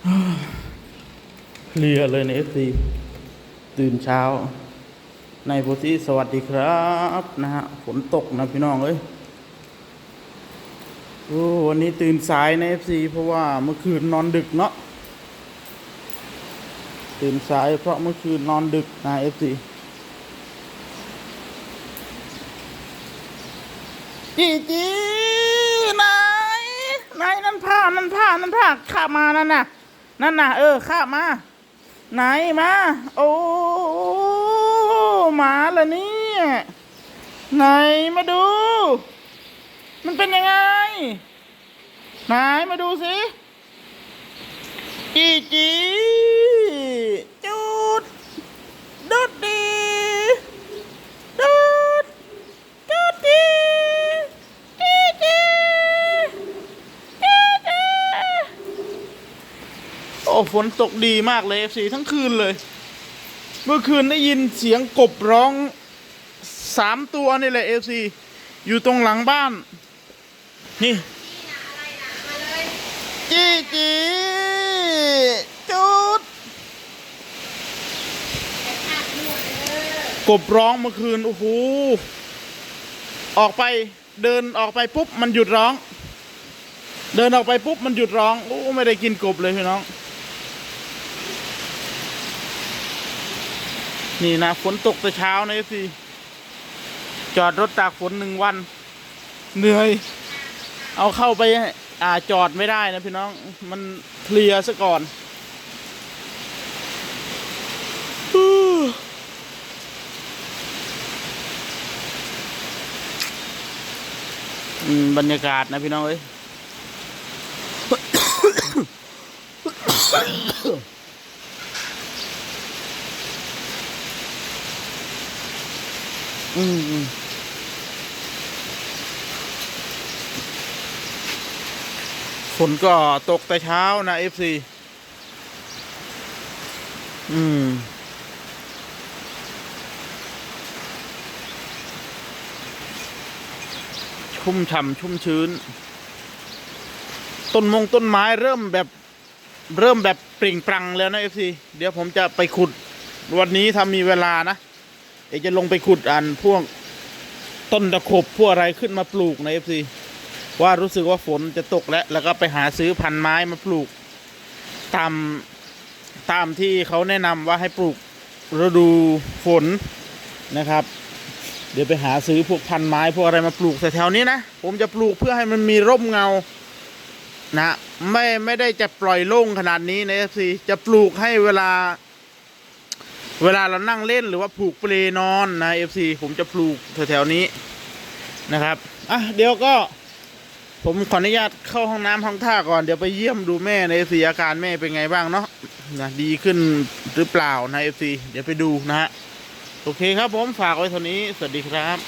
เคลียเลยในเอฟซีตื่นเช้า ในโพธิสวัสดีครับนะฮะฝนตกนะพี่น้องเอ้ยโอ้วันนี้ตื่นสายในเอฟซีเพราะว่าเมื่อคืนนอนดึกเนาะตื่นสายเพราะเมื่อคืนนอนดึกนะเอฟซีจีจีไหนไหนนั่นผ้านั่นผ้านั่นผ้าข้ามานั่นน่ะ นั่นน่ะ เออข้ามา ไหนมา โอ้หมาละเนี่ยไหนมาดู มันเป็นยังไง ไหนมาดูสิจีจีดดุดดีดุดดุดดีจีจีจีจี โอ้ ฝนตกดีมากเลย FC ทั้งคืนเลย เมื่อคืนได้ยินเสียงกบร้องสามตัวนี่แหละ FC อยู่ตรงหลังบ้าน นี่จีจีจุดกบร้องเมื่อคืน โอ้โห ออกไปเดินออกไปปุ๊บ มันหยุดร้อง เดินออกไปปุ๊บ มันหยุดร้อง โอ้ ไม่ได้กินกบเลยพี่น้อง นี่นะฝนตกแต่เช้านะสิจอดรถตากฝนหนึ่งวัน เหนื่อย เอาเข้าไปอ่าจอดไม่ได้นะพี่น้องมันเคลียร์ซะก่อนบรรยากาศนะพี่น้องเอ้ย อืมอืมฝนก็ตกแต่เช้านะเอฟซีอืม ชุ่มฉ่ำชุ่มชื้น ต้นมงต้นไม้เริ่มแบบ เริ่มแบบปริ่งปรังแล้วนะเอฟซีเดี๋ยวผมจะไปขุดวันนี้ถ้ามีเวลานะ เดี๋ยวจะลงไปขุดอันพวกต้นตะขบพวกอะไรขึ้นมาปลูกในเอฟซีว่ารู้สึกว่าฝนจะตกแล้ว แล้วก็ไปหาซื้อพันไม้มาปลูก ตามตามที่เขาแนะนำว่าให้ปลูกฤดูฝนนะครับ เดี๋ยวไปหาซื้อพวกพันไม้พวกอะไรมาปลูกแถวๆนี้นะผมจะปลูกเพื่อให้มันมีร่มเงานะไม่ไม่ได้จะปล่อยโล่งขนาดนี้ในเอฟซีจะปลูกให้เวลา เวลาเรานั่งเล่นหรือว่าผูกเปลนอนนะเอฟซีผมจะปลูกแถวๆนี้นะครับอะเดี๋ยวก็ ผมขออนุญาตเข้าห้องน้ำห้องท่าก่อนเดี๋ยวไปเยี่ยมดูแม่ในเอฟซีอาการแม่เป็นไงบ้างเนาะนะดีขึ้นหรือเปล่านะเอฟซีเดี๋ยวไปดูนะฮะโอเคครับผมฝากไว้เท่านี้ สวัสดีครับ